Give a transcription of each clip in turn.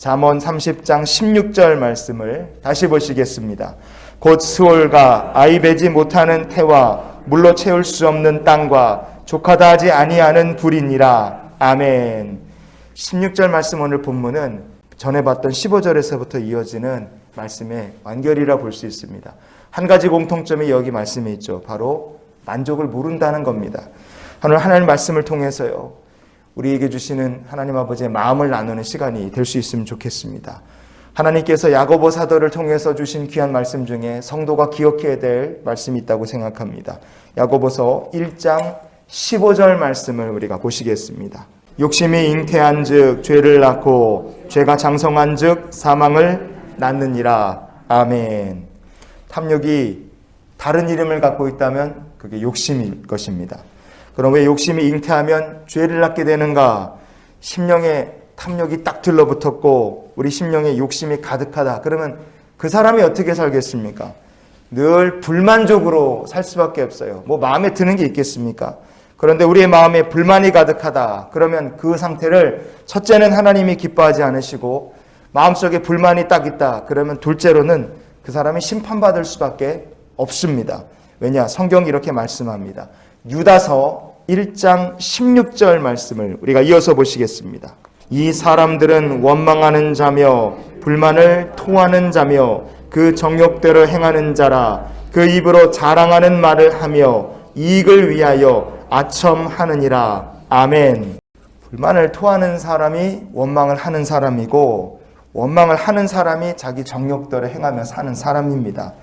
잠언 30장 16절 말씀을 다시 보시겠습니다. 곧 스올과 아이 베지 못하는 태와 물로 채울 수 없는 땅과 족하다 하지 아니하는 불이니라. 아멘. 16절 말씀 오늘 본문은 전에 봤던 15절에서부터 이어지는 말씀의 완결이라 볼 수 있습니다. 한 가지 공통점이 여기 말씀에 있죠. 바로 만족을 모른다는 겁니다. 오늘 하나님 말씀을 통해서요. 우리에게 주시는 하나님 아버지의 마음을 나누는 시간이 될 수 있으면 좋겠습니다. 하나님께서 야고보 사도를 통해서 주신 귀한 말씀 중에 성도가 기억해야 될 말씀이 있다고 생각합니다. 야고보서 1장 15절 말씀을 우리가 보시겠습니다. 욕심이 잉태한 즉 죄를 낳고 죄가 장성한 즉 사망을 낳느니라. 아멘. 탐욕이 다른 이름을 갖고 있다면 그게 욕심일 것입니다. 그럼 왜 욕심이 잉태하면 죄를 낳게 되는가? 심령에 탐욕이 딱 들러붙었고 우리 심령에 욕심이 가득하다. 그러면 그 사람이 어떻게 살겠습니까? 늘 불만족으로 살 수밖에 없어요. 뭐 마음에 드는 게 있겠습니까? 그런데 우리의 마음에 불만이 가득하다. 그러면 그 상태를 첫째는 하나님이 기뻐하지 않으시고 마음속에 불만이 딱 있다. 그러면 둘째로는 그 사람이 심판받을 수밖에 없습니다. 왜냐? 성경이 이렇게 말씀합니다. 유다서 1장 16절 말씀을 우리가 이어서 보시겠습니다. 이 사람들은 원망하는 자며 불만을 토하는 자며 그 정욕대로 행하는 자라 그 입으로 자랑하는 말을 하며 이익을 위하여 아첨하느니라. 아멘. 불만을 토하는 사람이 원망을 하는 사람이고 원망을 하는 사람이 자기 정욕대로 행하며 사는 사람입니다.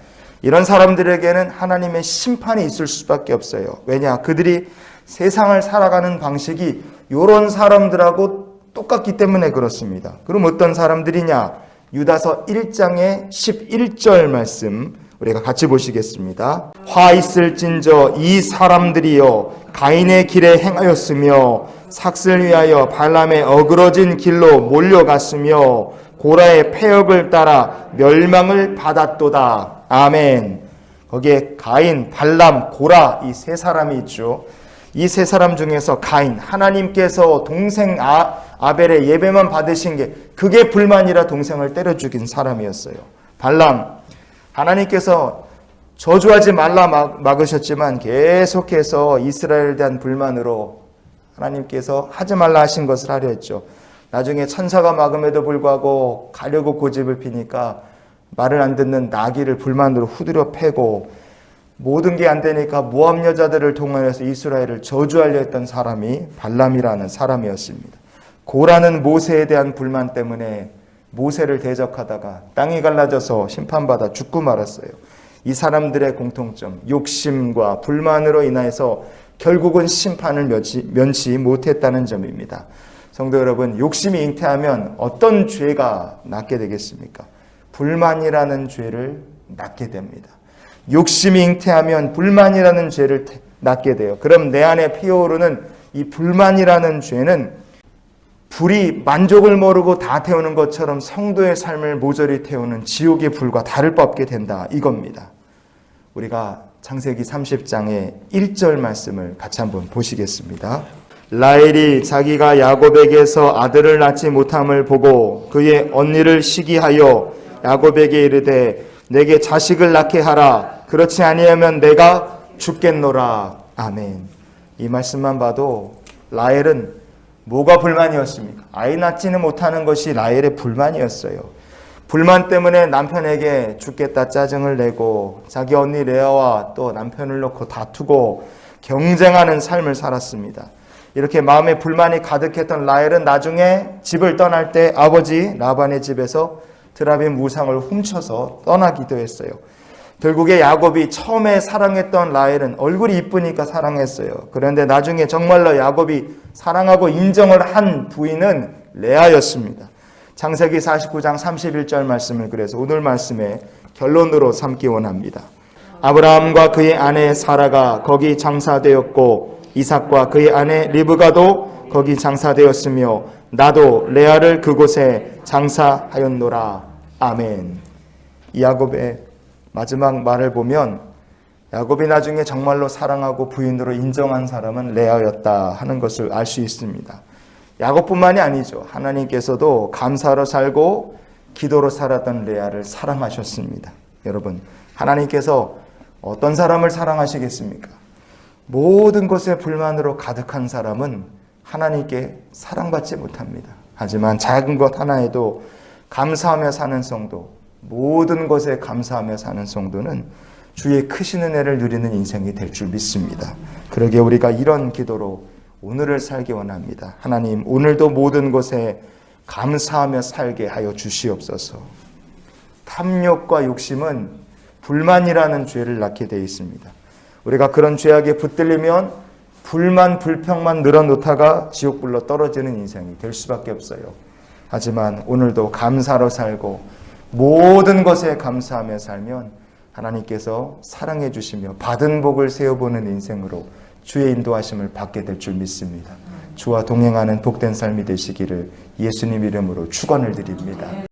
이런 사람들에게는 하나님의 심판이 있을 수밖에 없어요. 왜냐? 그들이 세상을 살아가는 방식이 이런 사람들하고 똑같기 때문에 그렇습니다. 그럼 어떤 사람들이냐? 유다서 1장의 11절 말씀 우리가 같이 보시겠습니다. 화 있을진저 이 사람들이여 가인의 길에 행하였으며 삭슬 위하여 발람의 어그러진 길로 몰려갔으며 고라의 폐역을 따라 멸망을 받았도다. 아멘. 거기에 가인, 발람, 고라 이 세 사람이 있죠. 이 세 사람 중에서 가인, 하나님께서 동생 아, 아벨의 예배만 받으신 게 그게 불만이라 동생을 때려 죽인 사람이었어요. 발람, 하나님께서 저주하지 말라 막, 막으셨지만 계속해서 이스라엘에 대한 불만으로 하나님께서 하지 말라 하신 것을 하려 했죠. 나중에 천사가 막음에도 불구하고 가려고 고집을 피니까 말을 안 듣는 나귀를 불만으로 후드려 패고 모든 게 안 되니까 모함 여자들을 통해서 이스라엘을 저주하려 했던 사람이 발람이라는 사람이었습니다. 고라는 모세에 대한 불만 때문에 모세를 대적하다가 땅이 갈라져서 심판받아 죽고 말았어요. 이 사람들의 공통점, 욕심과 불만으로 인해서 결국은 심판을 면치, 면치 못했다는 점입니다. 성도 여러분, 욕심이 잉태하면 어떤 죄가 낫게 되겠습니까? 불만이라는 죄를 낳게 됩니다. 욕심이 잉태하면 불만이라는 죄를 낳게 돼요. 그럼 내 안에 피어오르는 이 불만이라는 죄는 불이 만족을 모르고 다 태우는 것처럼 성도의 삶을 모조리 태우는 지옥의 불과 다를 바 없게 된다. 이겁니다. 우리가 창세기 30장의 1절 말씀을 같이 한번 보시겠습니다. 라헬이 자기가 야곱에게서 아들을 낳지 못함을 보고 그의 언니를 시기하여 야곱에게 이르되 내게 자식을 낳게 하라 그렇지 아니하면 내가 죽겠노라 아멘 이 말씀만 봐도 라헬은 뭐가 불만이었습니까? 아이 낳지는 못하는 것이 라헬의 불만이었어요. 불만 때문에 남편에게 죽겠다 짜증을 내고 자기 언니 레아와 또 남편을 놓고 다투고 경쟁하는 삶을 살았습니다. 이렇게 마음에 불만이 가득했던 라헬은 나중에 집을 떠날 때 아버지 라반의 집에서 드라빔 무상을 훔쳐서 떠나기도 했어요. 결국에 야곱이 처음에 사랑했던 라헬은 얼굴이 이쁘니까 사랑했어요. 그런데 나중에 정말로 야곱이 사랑하고 인정을 한 부인은 레아였습니다. 창세기 49장 31절 말씀을 그래서 오늘 말씀의 결론으로 삼기 원합니다. 아브라함과 그의 아내 사라가 거기 장사되었고 이삭과 그의 아내 리브가도 거기 장사되었으며 나도 레아를 그곳에 장사하였노라. 아멘. 야곱의 마지막 말을 보면 야곱이 나중에 정말로 사랑하고 부인으로 인정한 사람은 레아였다 하는 것을 알 수 있습니다. 야곱뿐만이 아니죠. 하나님께서도 감사로 살고 기도로 살았던 레아를 사랑하셨습니다. 여러분, 하나님께서 어떤 사람을 사랑하시겠습니까? 모든 것에 불만으로 가득한 사람은 하나님께 사랑받지 못합니다. 하지만 작은 것 하나에도 감사하며 사는 성도, 모든 것에 감사하며 사는 성도는 주의 크신 은혜를 누리는 인생이 될 줄 믿습니다. 그러게 우리가 이런 기도로 오늘을 살기 원합니다. 하나님, 오늘도 모든 것에 감사하며 살게 하여 주시옵소서. 탐욕과 욕심은 불만이라는 죄를 낳게 되어 있습니다. 우리가 그런 죄악에 붙들리면 불만, 불평만 늘어놓다가 지옥불로 떨어지는 인생이 될 수밖에 없어요. 하지만 오늘도 감사로 살고 모든 것에 감사하며 살면 하나님께서 사랑해 주시며 받은 복을 세어보는 인생으로 주의 인도하심을 받게 될 줄 믿습니다. 주와 동행하는 복된 삶이 되시기를 예수님 이름으로 축원을 드립니다.